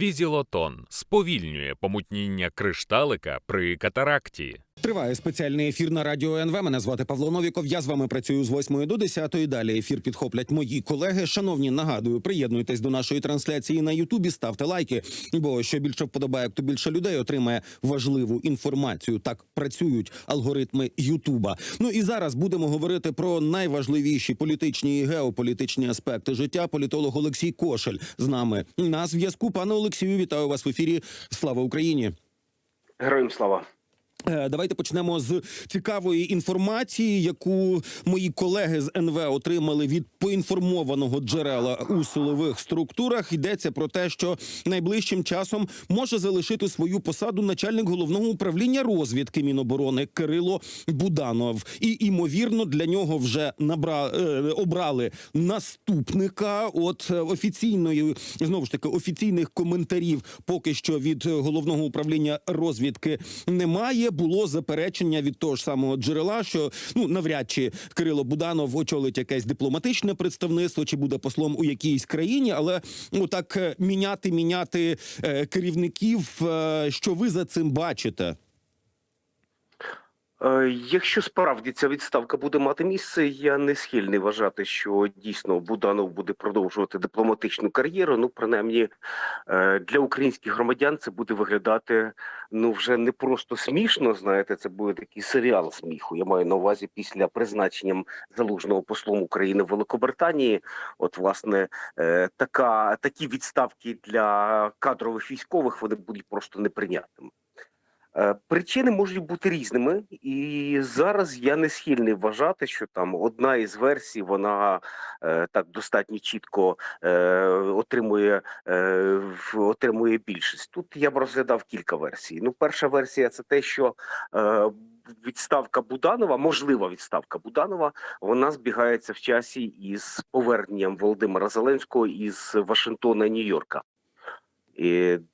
Візілотон сповільнює помутніння кришталика при катаракті. Триває спеціальний ефір на радіо НВ. Мене звати Павло Новіков. Я з вами працюю з 8 до 10. Далі ефір підхоплять мої колеги. Шановні, нагадую, приєднуйтесь до нашої трансляції на Ютубі, ставте лайки. Бо що більше вподобає, то більше людей отримає важливу інформацію. Так працюють алгоритми Ютуба. Ну і зараз будемо говорити про найважливіші політичні і геополітичні аспекти життя. Політолог Олексій Кошель з нами на зв'язку. Пане Олексію, вітаю вас в ефірі. Слава Україні. Героям слава. Е, Давайте почнемо з цікавої інформації, яку мої колеги з НВ отримали від поінформованого джерела у силових структурах. Йдеться про те, що найближчим часом може залишити свою посаду начальник головного управління розвідки Міноборони Кирило Буданов. І ймовірно для нього вже набра е, обрали наступника. От е, офіційної знову ж таки офіційних коментарів поки що від головного управління розвідки немає. Було заперечення від того ж самого джерела, що ну навряд чи Кирило Буданов очолить якесь дипломатичне представництво чи буде послом у якійсь країні, але ну так е, міняти міняти е, керівників. е, що ви за цим бачите? Е, Якщо справді ця відставка буде мати місце, я не схильний вважати, що дійсно Буданов буде продовжувати дипломатичну кар'єру. Ну, принаймні е, для українських громадян це буде виглядати ну вже не просто смішно. Знаєте, це буде такий серіал сміху. Я маю на увазі після призначенням залужного послом України в Великобританії. От, власне, е, така такі відставки для кадрових військових вони будуть просто неприйнятними. Е, Причини можуть бути різними, і зараз я не схильний вважати, що там одна із версій вона е, так достатньо чітко е, отримує, отримує більшість. Тут я б розглядав кілька версій. Ну, перша версія це те, що відставка Буданова, можлива відставка Буданова, вона збігається в часі із поверненням Володимира Зеленського із Вашингтона Нью-Йорка.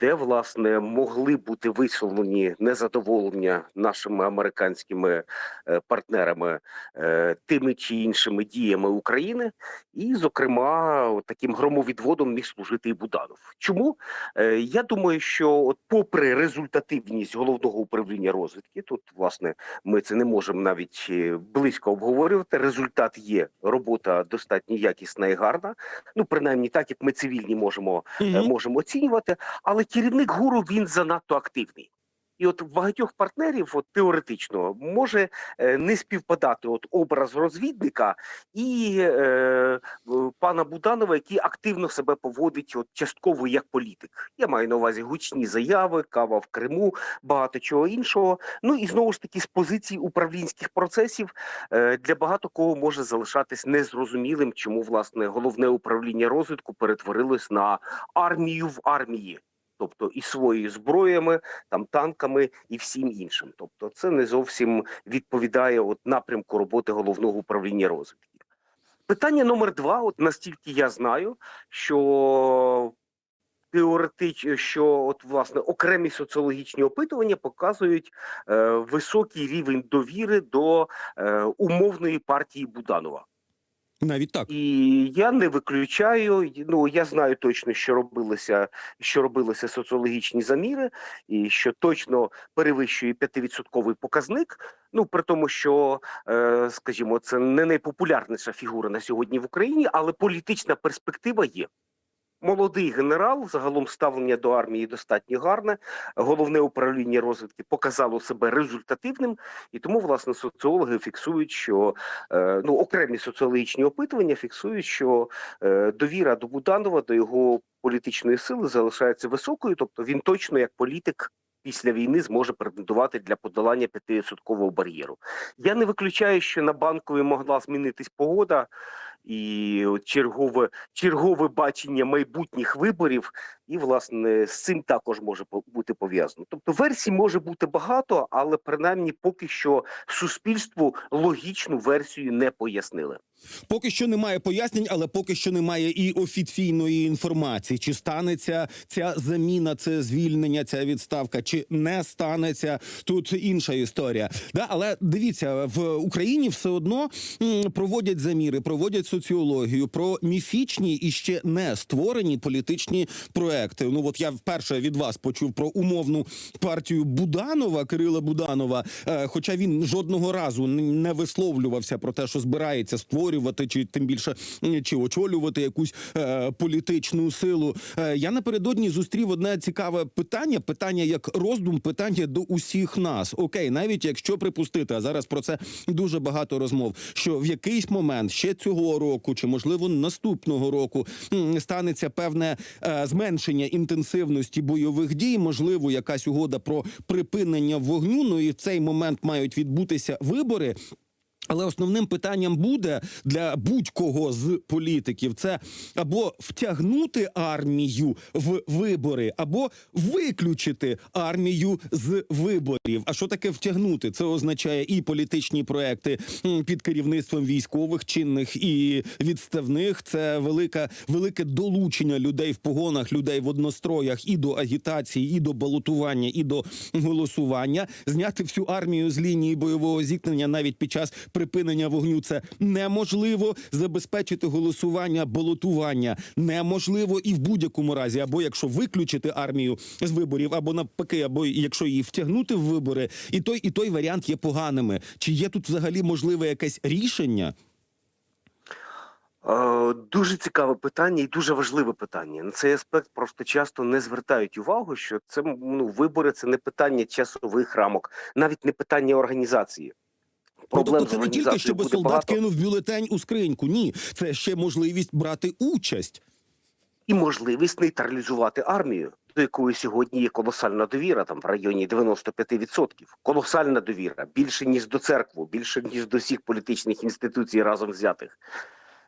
Де власне могли бути висловлені незадоволення нашими американськими е, партнерами е, тими чи іншими діями України, і, зокрема, таким громовідводом міг служити і Буданов. Чому Е, я думаю, що от, попри результативність головного управління розвідки, тут власне ми це не можемо навіть близько обговорювати. Результат є, робота достатньо якісна і гарна. Ну принаймні, так як ми цивільні можемо можемо оцінювати, але керівник гуру він занадто активний. І от багатьох партнерів, от теоретично, може е, не співпадати от образ розвідника і е, пана Буданова, який активно себе поводить от частково як політик. Я маю на увазі гучні заяви, кава в Криму, багато чого іншого. Ну і знову ж таки з позиції управлінських процесів е, для багато кого може залишатись незрозумілим, чому власне головне управління розвитку перетворилось на армію в армії. Тобто і своєю зброями, там танками і всім іншим. Тобто, це не зовсім відповідає от напрямку роботи головного управління розвідки. Питання номер два: от настільки я знаю, що теоретично, що от власне окремі соціологічні опитування показують е, високий рівень довіри до е, умовної партії Буданова. Навіть так. І я не виключаю. Ну я знаю точно, що робилося, що робилися соціологічні заміри, і що точно перевищує 5% показник. Ну при тому, що е, скажімо, це не найпопулярніша фігура на сьогодні в Україні, але політична перспектива є. Молодий генерал, загалом ставлення до армії достатньо гарне. Головне управління розвідки показало себе результативним, і тому власне соціологи фіксують, що е, ну окремі соціологічні опитування фіксують, що е, довіра до Буданова, до його політичної сили залишається високою, тобто він точно як політик. Після війни зможе претендувати для подолання 5% бар'єру. Я не виключаю, що на банковій могла змінитись погода, і чергове чергове бачення майбутніх виборів, і власне з цим також може бути пов'язано. Тобто версій може бути багато, але принаймні поки що суспільству логічну версію не пояснили. Поки що немає пояснень, але поки що немає і офіційної інформації, чи станеться ця заміна, це звільнення, ця відставка, чи не станеться. Тут інша історія. Да, але дивіться, в Україні все одно проводять заміри, проводять соціологію про міфічні і ще не створені політичні проекти. Ну от я вперше від вас почув про умовну партію Буданова, Кирила Буданова. е, Хоча він жодного разу не висловлювався про те, що збирається створювати, чи тим більше чи очолювати якусь е, політичну силу. Е, я напередодні зустрів одне цікаве питання: питання як роздум, питання до усіх нас. Окей, навіть якщо припустити, а зараз про це дуже багато розмов. Що в якийсь момент ще цього року, чи можливо наступного року, станеться певне е, зменшення інтенсивності бойових дій, можливо, якась угода про припинення вогню. Ну і в цей момент мають відбутися вибори. Але основним питанням буде для будь-кого з політиків це або втягнути армію в вибори, або виключити армію з виборів. А що таке втягнути? Це означає і політичні проекти під керівництвом військових чинних і відставних. Це велика велике долучення людей в погонах, людей в одностроях і до агітації, і до балотування, і до голосування. Зняти всю армію з лінії бойового зіткнення навіть під час припинення вогню це неможливо. Забезпечити голосування, балотування неможливо і в будь-якому разі, або якщо виключити армію з виборів, або навпаки, або якщо її втягнути в вибори, і той, і той варіант є поганими. Чи є тут взагалі можливе якесь рішення? Е, Дуже цікаве питання і дуже важливе питання. На цей аспект просто часто не звертають увагу, що це ну, вибори це не питання часових рамок, навіть не питання організації. Ну, Проблем тобто це не тільки щоб солдат багато. кинув бюлетень у скриньку. Ні, це ще можливість брати участь. і можливість нейтралізувати армію, до якої сьогодні є колосальна довіра, там в районі 95%. Колосальна довіра більше ніж до церкви, більше ніж до всіх політичних інституцій разом взятих.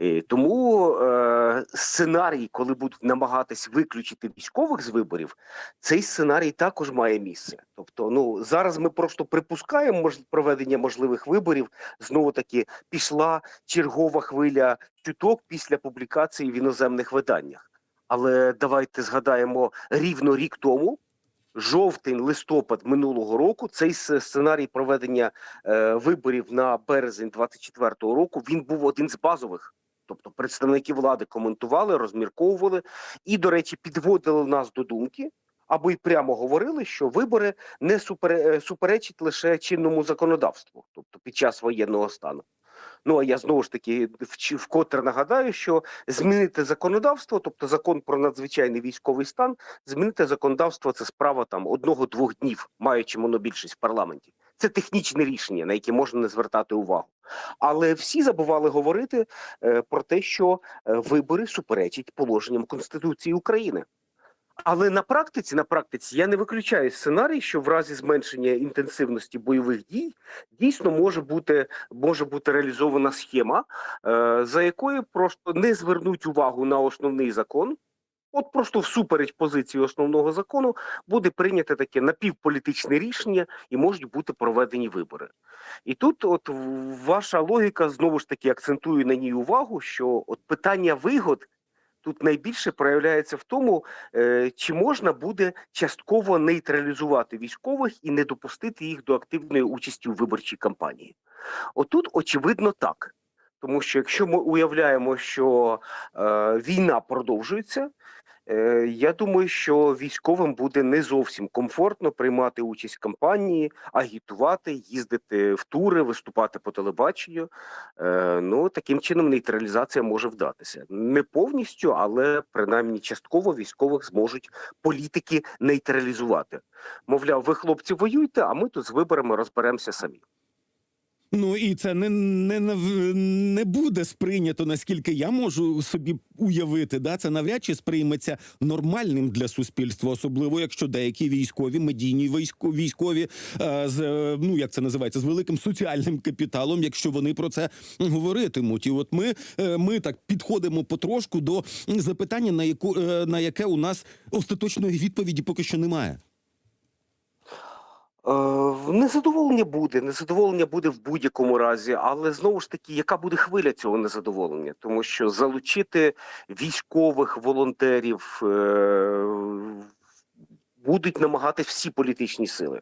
Е, Тому е, сценарій, коли будуть намагатись виключити військових з виборів, цей сценарій також має місце. Тобто, ну зараз ми просто припускаємо мож, проведення можливих виборів. Знову таки пішла чергова хвиля чуток після публікації в іноземних виданнях. Але давайте згадаємо рівно рік тому, жовтень, листопад минулого року, цей сценарій проведення е, виборів на березень 24-го року він був один з базових. Тобто представники влади коментували, розмірковували і, до речі, підводили нас до думки, або й прямо говорили, що вибори не супере- е, суперечать лише чинному законодавству, тобто під час воєнного стану. Ну а я знову ж таки вкотре нагадаю, що змінити законодавство, тобто закон про надзвичайний військовий стан, змінити законодавство це справа там одного-двох днів, маючи монобільшість в парламенті. Це технічне рішення, на яке можна не звертати увагу. Але всі забували говорити е, про те, що е, вибори суперечать положенням Конституції України. Але на практиці, на практиці, я не виключаю сценарій, що в разі зменшення інтенсивності бойових дій дійсно може бути може бути реалізована схема, е, за якою просто не звернуть увагу на основний закон. От просто всупереч позиції основного закону буде прийнято таке напівполітичне рішення і можуть бути проведені вибори. І тут, от ваша логіка знову ж таки акцентує на ній увагу, що от питання вигод тут найбільше проявляється в тому, е, чи можна буде частково нейтралізувати військових і не допустити їх до активної участі у виборчій кампанії. Отут, очевидно, так. Тому що якщо ми уявляємо, що е, війна продовжується, е, я думаю, що військовим буде не зовсім комфортно приймати участь в кампанії, агітувати, їздити в тури, виступати по телебаченню. Е, ну таким чином нейтралізація може вдатися. Не повністю, але принаймні частково військових зможуть політики нейтралізувати. Мовляв, ви хлопці воюйте, а ми тут з виборами розберемося самі. Ну і це не, не, не буде сприйнято, наскільки я можу собі уявити. Да? Це навряд чи сприйметься нормальним для суспільства, особливо якщо деякі військові, медійні військо- військові е, з е, ну як це називається, з великим соціальним капіталом, якщо вони про це говоритимуть. І от ми, е, ми так підходимо потрошку до запитання, на яку на яке у нас остаточної відповіді поки що немає. Е, Незадоволення буде, незадоволення буде в будь-якому разі, але знову ж таки, яка буде хвиля цього незадоволення? Тому що залучити військових волонтерів е, будуть намагатись всі політичні сили.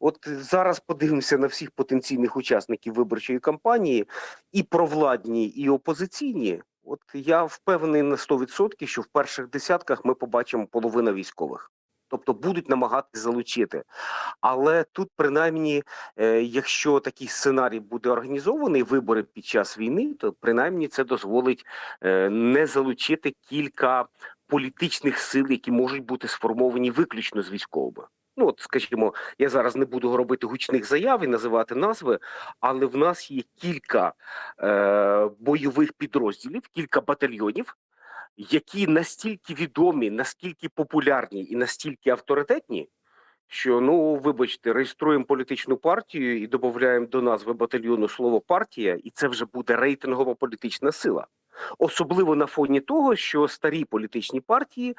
От зараз подивимося на всіх потенційних учасників виборчої кампанії, і провладні, і опозиційні. От я впевнений на 100%, що в перших десятках ми побачимо половину військових. Тобто будуть намагатись залучити. Але тут, принаймні, е, якщо такий сценарій буде організований, вибори під час війни, то принаймні це дозволить е, не залучити кілька політичних сил, які можуть бути сформовані виключно з військовими. Ну, от, скажімо, я зараз не буду робити гучних заяв і називати назви, але в нас є кілька е, бойових підрозділів, кілька батальйонів, які настільки відомі, наскільки популярні і настільки авторитетні, що ну вибачте, реєструємо політичну партію і додаємо до назви батальйону слово партія, і це вже буде рейтингова політична сила. Особливо на фоні того, що старі політичні партії е,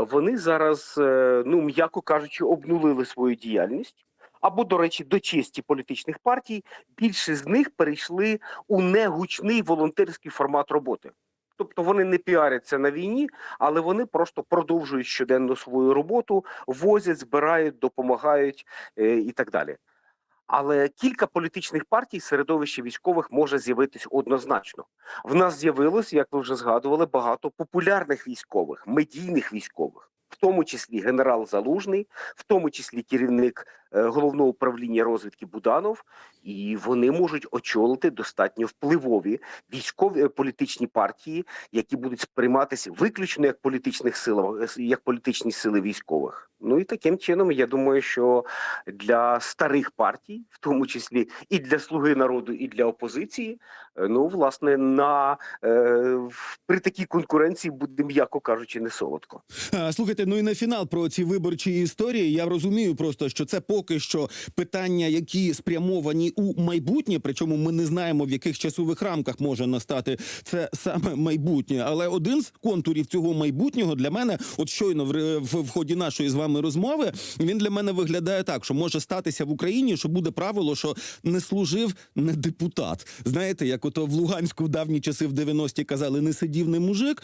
вони зараз, е, ну м'яко кажучи, обнулили свою діяльність. Або, до речі, до честі політичних партій більше з них перейшли у негучний волонтерський формат роботи. Тобто вони не піаряться на війні, але вони просто продовжують щоденно свою роботу, возять, збирають, допомагають е, і так далі. Але кілька політичних партій середовище військових може з'явитись однозначно. В нас з'явилось, як ви вже згадували, багато популярних військових, медійних військових, в тому числі генерал Залужний, в тому числі керівник головного управління розвідки Буданов, і вони можуть очолити достатньо впливові військові е, політичні партії, які будуть сприйматися виключно як політичних сил, як політичні сили військових. Ну і таким чином, я думаю, що для старих партій, в тому числі і для слуги народу, і для опозиції, е, ну власне на е, при такій конкуренції буде, м'яко кажучи, не солодко. Слухайте, ну і на фінал про ці виборчі історії. Я розумію просто, що це поки що питання, які спрямовані у майбутнє. Причому ми не знаємо, в яких часових рамках може настати це саме майбутнє. Але один з контурів цього майбутнього для мене, от щойно в, в, в ході нашої з вами розмови, він для мене виглядає так, що може статися в Україні, що буде правило, що не служив не депутат. Знаєте, як ото в Луганську в давні часи в 90-ті казали, не сидів не мужик.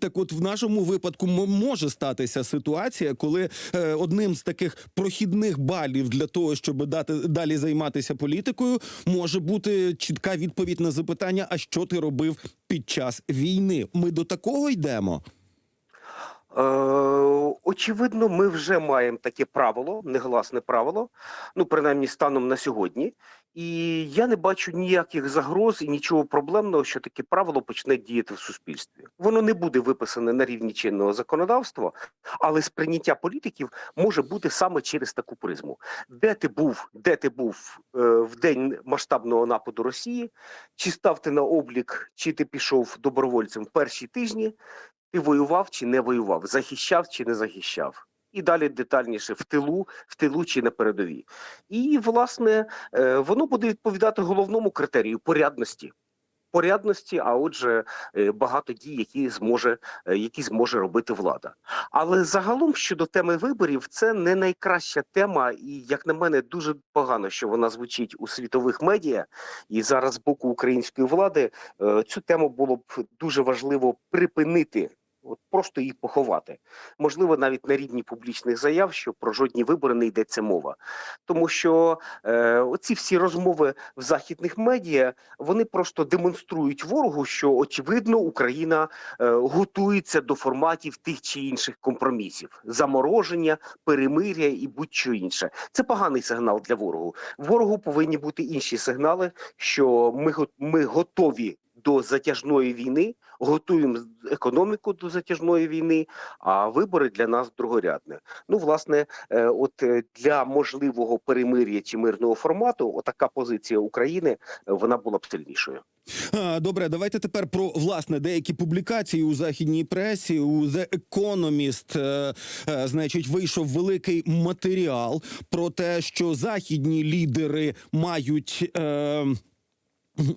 Так, от в нашому випадку може статися ситуація, коли е, одним з таких прохідних балів для того, щоб дати далі займатися політикою, може бути чітка відповідь на запитання: а що ти робив під час війни? Ми до такого йдемо. Е, очевидно, ми вже маємо таке правило, негласне правило, ну принаймні станом на сьогодні. І я не бачу ніяких загроз і нічого проблемного, що таке правило почне діяти в суспільстві. Воно не буде виписане на рівні чинного законодавства, але сприйняття політиків може бути саме через таку призму. Де ти був, де ти був е, в день масштабного нападу Росії, чи став ти на облік, чи ти пішов добровольцем в перші тижні, ти воював чи не воював, захищав чи не захищав. І далі детальніше в тилу, в тилу чи на передовій. І власне е, воно буде відповідати головному критерію порядності. Порядності, а отже, е, багато дій, які зможе, е, які зможе робити влада. Але загалом щодо теми виборів, це не найкраща тема, і як на мене, дуже погано, що вона звучить у світових медіа. І зараз з боку української влади цю тему було б дуже важливо припинити. От просто її поховати, можливо, навіть на рівні публічних заяв, що про жодні вибори не йдеться мова, тому що е, оці всі розмови в західних медіа вони просто демонструють ворогу, що очевидно Україна е, готується до форматів тих чи інших компромісів, замороження, перемиря і будь-що інше. Це поганий сигнал для ворогу. Ворогу повинні бути інші сигнали, що ми, ми готові до затяжної війни, готуємо економіку до затяжної війни, а вибори для нас другорядне. Ну, власне, е, от е, для можливого перемир'я чи мирного формату, отака позиція України е, вона була б сильнішою. Добре, давайте тепер про власне деякі публікації у західній пресі. У The Economist, значить, вийшов великий матеріал про те, що західні лідери мають.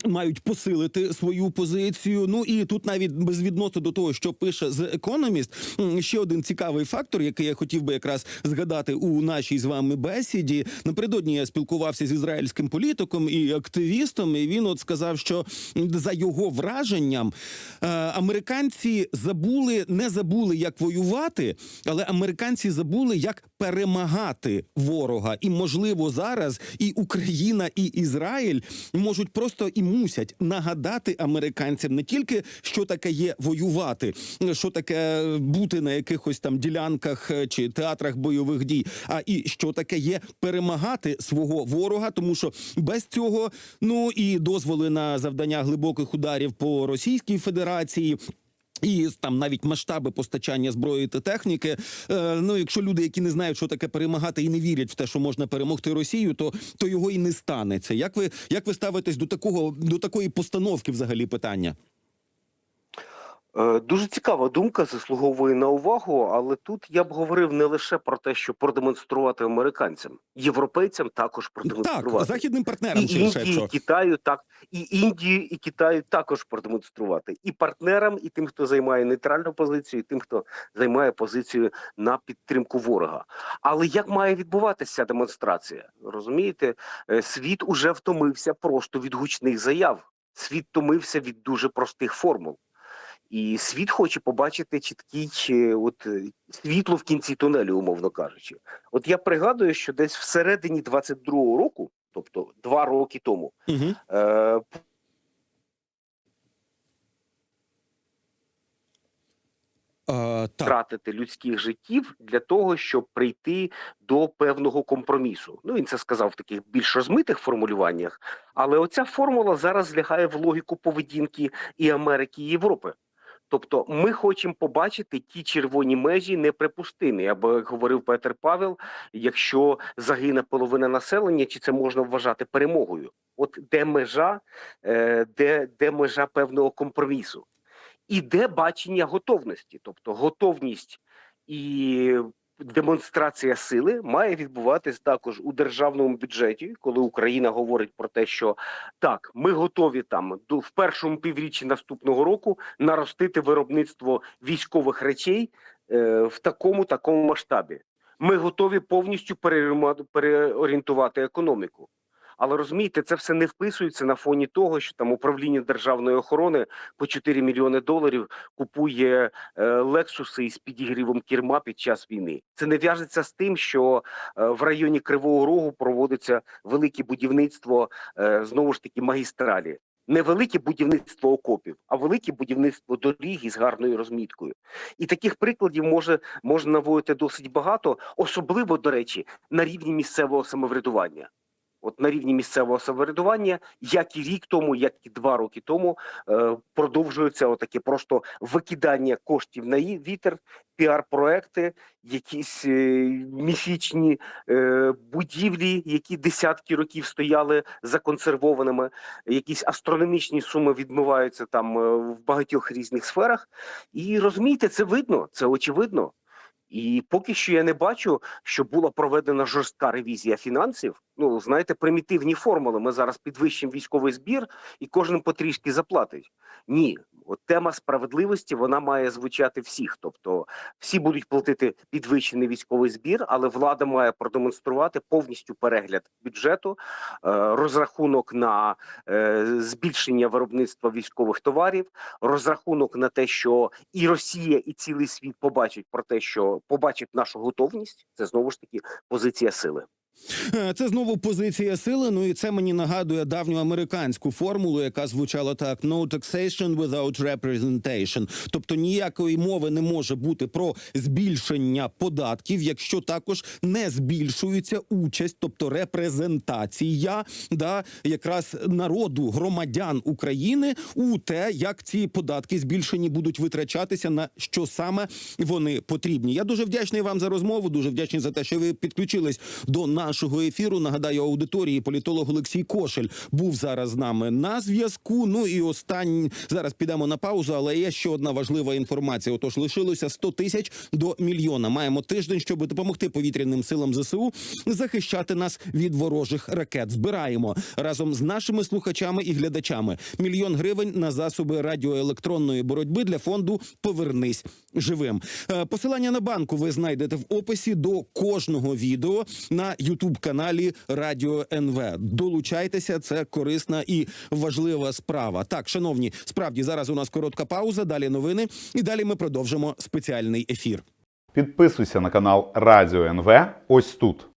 Мають посилити свою позицію. Ну і тут навіть безвідносно до того, що пише The Economist, ще один цікавий фактор, який я хотів би якраз згадати у нашій з вами бесіді. Напередодні я спілкувався з ізраїльським політиком і активістом, і він от сказав, що за його враженням е, американці забули, не забули, як воювати, але американці забули, як перемагати ворога. І можливо зараз і Україна, і Ізраїль можуть просто і мусять нагадати американцям не тільки що таке є воювати, що таке бути на якихось там ділянках е, чи театрах бойових дій, а і що таке є перемагати свого ворога, тому що без цього ну і дозволи на завдання глибоких ударів по Російській Федерації. І там навіть масштаби постачання зброї та техніки. Е, ну, якщо люди, які не знають, що таке перемагати, і не вірять в те, що можна перемогти Росію, то, то його і не станеться. Як ви як ви ставитесь до такого до такої постановки, взагалі, питання? Е, Дуже цікава думка, заслуговує на увагу, але тут я б говорив не лише про те, що продемонструвати американцям, європейцям також Так, продемонструвати. західним партнерам і Індії, і. Китаю, так і Індії, і Китаю також продемонструвати і партнерам, і тим, хто займає нейтральну позицію, і тим, хто займає позицію на підтримку ворога. Але як має відбуватися ця демонстрація? Розумієте, Е, світ уже втомився просто від гучних заяв. Світ втомився від дуже простих формул. І світ хоче побачити чіткий от е, світло в кінці тунелю, умовно кажучи. От я пригадую, що десь всередині 22-го року, тобто два роки тому, Угу. е, А, тратити людських життів для того, щоб прийти до певного компромісу. Ну він це сказав в таких більш розмитих формулюваннях, але оця формула зараз лягає в логіку поведінки і Америки, і Європи. Тобто, ми хочемо побачити ті червоні межі неприпустимі, або як говорив Петр Павел, якщо загине половина населення, чи це можна вважати перемогою? От де межа, е, де, де межа певного компромісу? і де бачення готовності, тобто готовність і демонстрація сили має відбуватись також у державному бюджеті, коли Україна говорить про те, що так, ми готові там до в першому півріччі наступного року наростити виробництво військових речей е, в такому такому масштабі. Ми готові повністю переорієнтувати економіку. Але розумієте, це все не вписується на фоні того, що там управління державної охорони по 4 мільйони доларів купує лексуси із підігрівом керма під час війни. Це не в'яжеться з тим, що е, в районі Кривого Рогу проводиться велике будівництво е, знову ж таки магістралі. Не велике будівництво окопів, а велике будівництво доріг із гарною розміткою. І таких прикладів може можна наводити досить багато, особливо до речі, на рівні місцевого самоврядування. От на рівні місцевого самоврядування, як і рік тому, як і два роки тому, е, продовжується отаке просто викидання коштів на вітер, піар-проекти, якісь е, міфічні е, будівлі, які десятки років стояли законсервованими, якісь астрономічні суми відмиваються там в багатьох різних сферах. І розумієте, це видно, це очевидно. І поки що я не бачу, що була проведена жорстка ревізія фінансів. Ну, знаєте, примітивні формули. Ми зараз підвищимо військовий збір, і кожен потрішки заплатить. Ні, от тема справедливості вона має звучати всіх. Тобто всі будуть платити підвищений військовий збір, але влада має продемонструвати повністю перегляд бюджету, е, розрахунок на е, збільшення виробництва військових товарів, розрахунок на те, що і Росія, і цілий світ побачать про те, що побачать нашу готовність. Це знову ж таки позиція сили. Е, Це знову позиція сили. Ну і це мені нагадує давню американську формулу, яка звучала так: no taxation without representation. Тобто ніякої мови не може бути про збільшення податків, якщо також не збільшується участь, тобто репрезентація да якраз народу громадян України у те, як ці податки збільшені будуть витрачатися на що саме вони потрібні. Я дуже вдячний вам за розмову. Дуже вдячний за те, що ви підключились до нашого ефіру. Нагадаю, аудиторії політолог Олексій Кошель був зараз з нами на зв'язку. Ну і останній зараз підемо на паузу, але є ще одна важлива інформація. Отож, лишилося 100 тисяч до мільйона. Маємо тиждень, щоб допомогти повітряним силам ЗСУ захищати нас від ворожих ракет. Збираємо разом з нашими слухачами і глядачами мільйон гривень на засоби радіоелектронної боротьби для фонду Повернись живим. Е, Посилання на банку ви знайдете в описі до кожного відео на Ютуб каналі Радіо НВ. Долучайтеся, це корисна і важлива справа. Так, шановні, справді зараз у нас коротка пауза. Далі новини, і далі ми продовжимо спеціальний ефір. Підписуйся на канал Радіо НВ ось тут.